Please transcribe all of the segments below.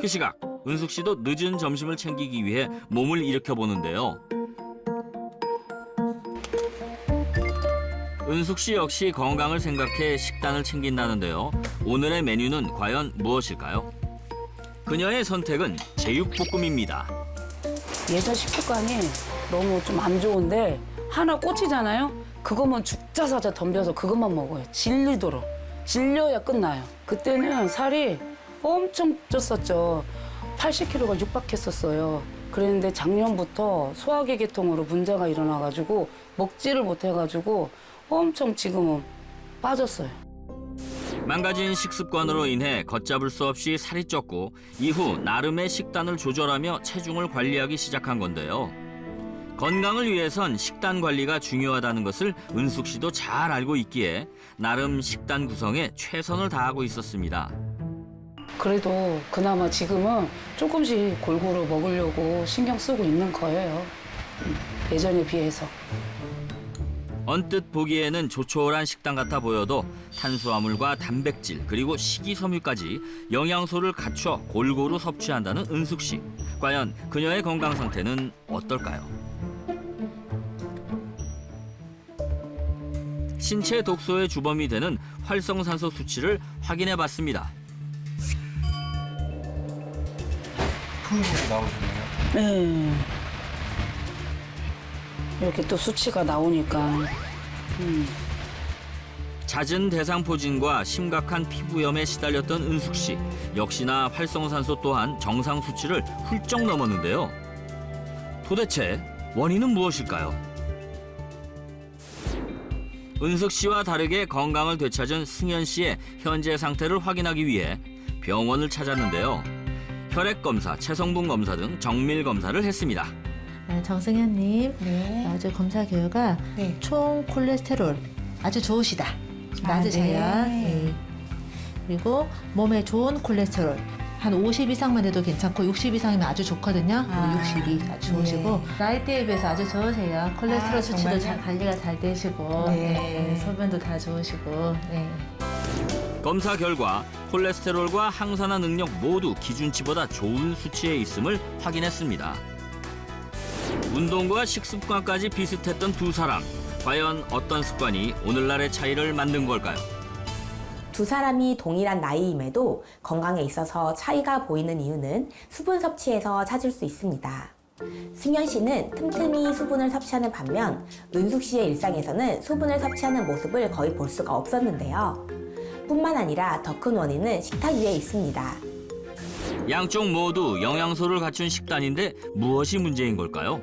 그 시각 은숙 씨도 늦은 점심을 챙기기 위해 몸을 일으켜 보는데요. 은숙 씨 역시 건강을 생각해 식단을 챙긴다는데요. 오늘의 메뉴는 과연 무엇일까요? 그녀의 선택은 제육볶음입니다. 예전 식습관이 너무 좀 안 좋은데 하나 꽂히잖아요. 그것만 죽자 사자 덤벼서 그것만 먹어요. 질리도록. 질려야 끝나요. 그때는 살이 엄청 쪘었죠. 80kg가 육박했었어요. 그랬는데 작년부터 소화기 계통으로 문제가 일어나가지고 먹지를 못해가지고 엄청 지금은 빠졌어요. 망가진 식습관으로 인해 걷잡을 수 없이 살이 쪘고 이후 나름의 식단을 조절하며 체중을 관리하기 시작한 건데요. 건강을 위해선 식단 관리가 중요하다는 것을 은숙 씨도 잘 알고 있기에 나름 식단 구성에 최선을 다하고 있었습니다. 그래도 그나마 지금은 조금씩 골고루 먹으려고 신경 쓰고 있는 거예요. 음, 예전에 비해서. 언뜻 보기에는 조촐한 식단 같아 보여도 탄수화물과 단백질 그리고 식이섬유까지 영양소를 갖춰 골고루 섭취한다는 은숙 씨. 과연 그녀의 건강 상태는 어떨까요? 신체 독소의 주범이 되는 활성산소 수치를 확인해 봤습니다. 풍부하게 나오셨네요. 네. 이렇게 또 수치가 나오니까 음, 잦은 대상포진과 심각한 피부염에 시달렸던 은숙 씨. 역시나 활성산소 또한 정상 수치를 훌쩍 넘었는데요. 도대체 원인은 무엇일까요? 은숙 씨와 다르게 건강을 되찾은 승현 씨의 현재 상태를 확인하기 위해 병원을 찾았는데요. 혈액 검사, 체성분 검사 등 정밀 검사를 했습니다. 네, 정승현님, 네. 어제 검사 결과 네. 총 콜레스테롤 아주 좋으시다. 낮으세요. 네. 네. 그리고 몸에 좋은 콜레스테롤 한 50 이상만 해도 괜찮고 60 이상이면 아주 좋거든요. 아, 60이 아주 좋으시고 나이대에 비해서 아주 좋으세요. 콜레스테롤 아, 수치도 정말요? 잘 관리가 잘 되시고 네. 네, 소변도 다 좋으시고 네. 검사 결과 콜레스테롤과 항산화 능력 모두 기준치보다 좋은 수치에 있음을 확인했습니다. 운동과 식습관까지 비슷했던 두 사람. 과연 어떤 습관이 오늘날의 차이를 만든 걸까요? 두 사람이 동일한 나이임에도 건강에 있어서 차이가 보이는 이유는 수분 섭취에서 찾을 수 있습니다. 승현 씨는 틈틈이 수분을 섭취하는 반면 은숙 씨의 일상에서는 수분을 섭취하는 모습을 거의 볼 수가 없었는데요. 뿐만 아니라 더 큰 원인은 식탁 위에 있습니다. 양쪽 모두 영양소를 갖춘 식단인데 무엇이 문제인 걸까요?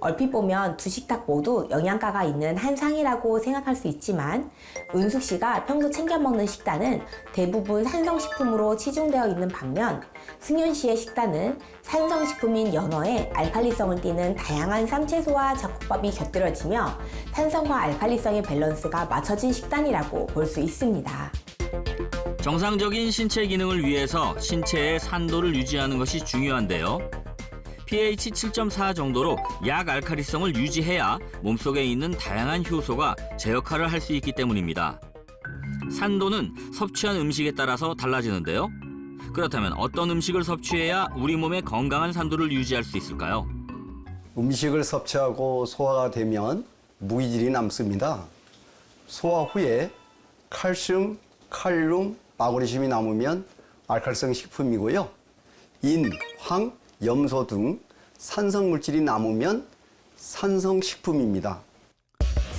얼핏 보면 두 식탁 모두 영양가가 있는 한 상이라고 생각할 수 있지만 은숙 씨가 평소 챙겨 먹는 식단은 대부분 산성식품으로 치중되어 있는 반면 승윤 씨의 식단은 산성식품인 연어에 알칼리성을 띠는 다양한 쌈채소와 잡곡밥이 곁들여지며 산성과 알칼리성의 밸런스가 맞춰진 식단이라고 볼 수 있습니다. 정상적인 신체 기능을 위해서 신체의 산도를 유지하는 것이 중요한데요. pH 7.4 정도로 약 알칼리성을 유지해야 몸속에 있는 다양한 효소가 제 역할을 할 수 있기 때문입니다. 산도는 섭취한 음식에 따라서 달라지는데요. 그렇다면 어떤 음식을 섭취해야 우리 몸의 건강한 산도를 유지할 수 있을까요? 음식을 섭취하고 소화가 되면 무기질이 남습니다. 소화 후에 칼슘, 칼륨, 마그네슘이 남으면 알칼리성 식품이고요. 인, 황, 염소 등 산성 물질이 남으면 산성 식품입니다.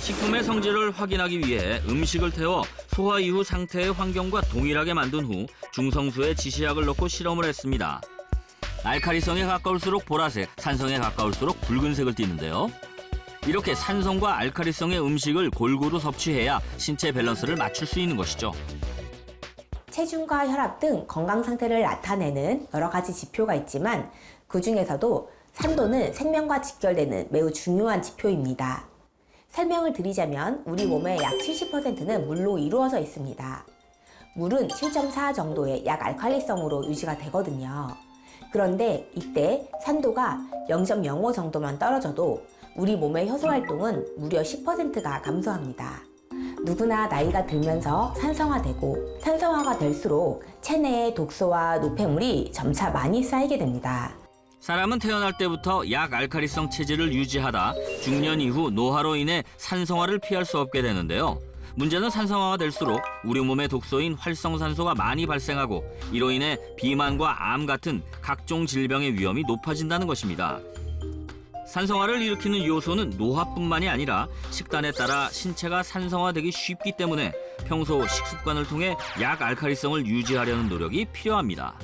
식품의 성질을 확인하기 위해 음식을 태워 소화 이후 상태의 환경과 동일하게 만든 후 중성수에 지시약을 넣고 실험을 했습니다. 알칼리성에 가까울수록 보라색, 산성에 가까울수록 붉은색을 띠는데요. 이렇게 산성과 알칼리성의 음식을 골고루 섭취해야 신체 밸런스를 맞출 수 있는 것이죠. 체중과 혈압 등 건강 상태를 나타내는 여러 가지 지표가 있지만 그 중에서도 산도는 생명과 직결되는 매우 중요한 지표입니다. 설명을 드리자면 우리 몸의 약 70%는 물로 이루어져 있습니다. 물은 7.4 정도의 약 알칼리성으로 유지가 되거든요. 그런데 이때 산도가 0.05 정도만 떨어져도 우리 몸의 효소 활동은 무려 10%가 감소합니다. 누구나 나이가 들면서 산성화되고 산성화가 될수록 체내에 독소와 노폐물이 점차 많이 쌓이게 됩니다. 사람은 태어날 때부터 약 알카리성 체질을 유지하다 중년 이후 노화로 인해 산성화를 피할 수 없게 되는데요. 문제는 산성화가 될수록 우리 몸의 독소인 활성산소가 많이 발생하고 이로 인해 비만과 암 같은 각종 질병의 위험이 높아진다는 것입니다. 산성화를 일으키는 요소는 노화뿐만이 아니라 식단에 따라 신체가 산성화되기 쉽기 때문에 평소 식습관을 통해 약 알카리성을 유지하려는 노력이 필요합니다.